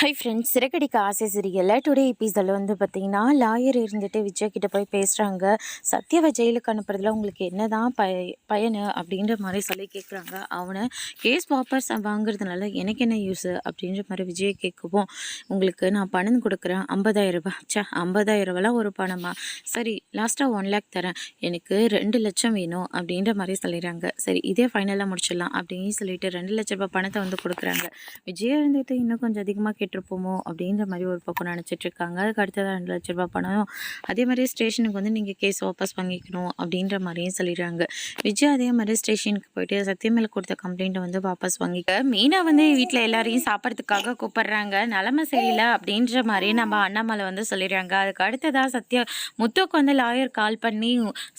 Hi friends Siragadikka ஆசை சிரியலில் today எபிசோடில் வந்து பார்த்தீங்கன்னா லாயர் இருந்துட்டு விஜய் கிட்ட போய் பேசுகிறாங்க சத்யாவை ஜெயிலுக்கு அனுப்புறதுல உங்களுக்கு என்ன தான் பய பயனு அப்படின்ற மாதிரி சொல்லி கேட்குறாங்க அவனை கேஸ் பாப்பர்ஸ் வாங்குறதுனால எனக்கு என்ன யூஸு அப்படின்ற மாதிரி விஜய் கேட்கவும் உங்களுக்கு நான் பணம் கொடுக்குறேன். ஐம்பதாயிரம் ரூபாய். சே ஐம்பதாயிரம் ரூபாய்லாம் ஒரு பணமா? சரி லாஸ்ட்டாக ஒன் லேக் தரேன். எனக்கு ரெண்டு லட்சம் வேணும் அப்படின்ற மாதிரி சொல்லிடுறாங்க. சரி இதே ஃபைனலாக முடிச்சிடலாம் அப்படின்னு சொல்லிட்டு ரெண்டு லட்ச ரூபாய் பணத்தை வந்து கொடுக்குறாங்க. விஜய் இருந்துட்டு இன்னும் கொஞ்சம் அதிகமாக கேட்டிருப்போமோ அப்படின்ற மாதிரி ஒரு பக்கம் நினச்சிட்டு இருக்காங்க அதுக்கு அடுத்ததாக ரெண்டு லட்ச ரூபா பணம். அதே மாதிரி ஸ்டேஷனுக்கு வந்து நீங்கள் கேஸ் வாபஸ் வாங்கிக்கணும் அப்படின்ற மாதிரியும் சொல்லிடுறாங்க. விஜய் அதே மாதிரி ஸ்டேஷனுக்கு போயிட்டு சத்தியமேல கொடுத்த கம்ப்ளைண்ட்டை வந்து வாபஸ் வாங்கிக்க. மீனா வந்து வீட்டில் எல்லாரையும் சாப்பிட்றதுக்காக கூப்பிடுறாங்க. நிலமை சரியில்லை அப்படின்ற மாதிரி நம்ம அண்ணாமலை வந்து சொல்லிடுறாங்க. அதுக்கு அடுத்ததாக சத்யா முத்துக்கு வந்து லாயர் கால் பண்ணி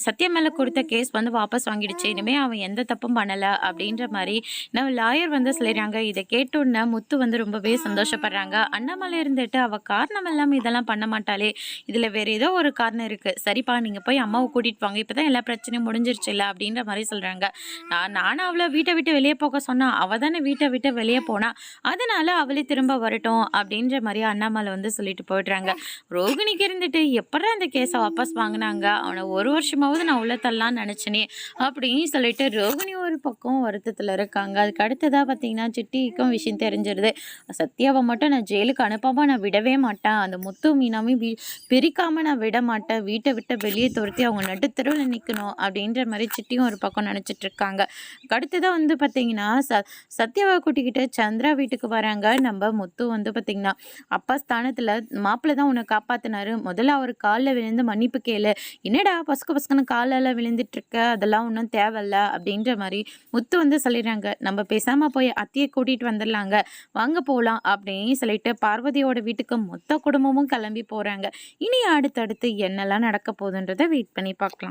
சத்தியமேல கொடுத்த கேஸ் வந்து வாபஸ் வாங்கிடுச்சு. இனிமேல் அவன் எந்த தப்பும் பண்ணலை அப்படின்ற மாதிரி நம்ம லாயர் வந்து சொல்லிடுறாங்க. இதை கேட்டோன்னே முத்து வந்து ரொம்பவே சந்தோஷப்படுறாங்க அண்ணாமலை இருந்துட்டு அவள் காரணம் இல்லாமல் இதெல்லாம் பண்ண மாட்டாளே. இதில் வேறு ஏதோ ஒரு காரணம் இருக்குது சரிப்பா நீங்கள் போய் அம்மாவை கூட்டிகிட்டு வாங்க. இப்போ தான் எல்லா பிரச்சனையும் முடிஞ்சிருச்சு இல்லை அப்படின்ற மாதிரி சொல்கிறாங்க நான் நானும் அவளை வீட்டை விட்டு வெளியே போக சொன்னா அவள் தானே வீட்டை விட்டு வெளியே போனா. அதனால அவளே திரும்ப வரட்டும் அப்படின்ற மாதிரி அண்ணாமலை வந்து சொல்லிட்டு போயிடுறாங்க. ரோகிணிக்கு இருந்துட்டு எப்படா அந்த கேஸை வாபஸ் வாங்கினாங்க? அவனை ஒரு வருஷமாவது நான் உள்ள தள்ளலாம்னு நினச்சினே அப்படின்னு சொல்லிட்டு ரோகிணி ஒரு பக்கம் வருத்தத்தில் இருக்காங்க. அதுக்கு அடுத்ததாக பார்த்தீங்கன்னா சிட்டிக்கும் விஷயம் தெரிஞ்சிருது. சத்யாவை மட்டும் நான் ஜெயிலுக்கு அனுப்பாமல் நான் விடவே மாட்டேன். அந்த முத்து மீனாமே வீ பிரிக்காமல் நான் விட மாட்டேன். வீட்டை விட்டு வெளியே துரத்தி அவங்க நடுத்தருவில் நிற்கணும் அப்படின்ற மாதிரி சிட்டியும் ஒரு பக்கம் நினச்சிட்டு இருக்காங்க. அடுத்ததாக வந்து பார்த்தீங்கன்னா ச சத்யாவை கூட்டிக்கிட்டு சந்திரா வீட்டுக்கு வராங்க. நம்ம முத்து வந்து பார்த்தீங்கன்னா அப்பா ஸ்தானத்தில் மாப்பிள்ளை தான் உன்னை காப்பாற்றினாரு முதல்ல அவர் காலில் விழுந்து மன்னிப்பு கேளு. என்னடா பசுக்கு பசுக்குன்னு காலெல்லாம் விழுந்துட்டு இருக்க? அதெல்லாம் ஒன்றும் தேவையில்ல அப்படின்ற மாதிரி முத்து வந்து சொல்லிடுறாங்க நம்ம பேசாமல் போய் அத்தையை கூட்டிகிட்டு வந்துடலாங்க. வாங்க போகலாம் அப்படின்னு சொல்லிட்டு பார்வதியோட வீட்டுக்கு மொத்த குடும்பமும் கிளம்பி போகிறாங்க இனி அடுத்தடுத்து என்னெல்லாம் நடக்க போகுதுன்றதை வெயிட் பண்ணி பார்க்கலாம்.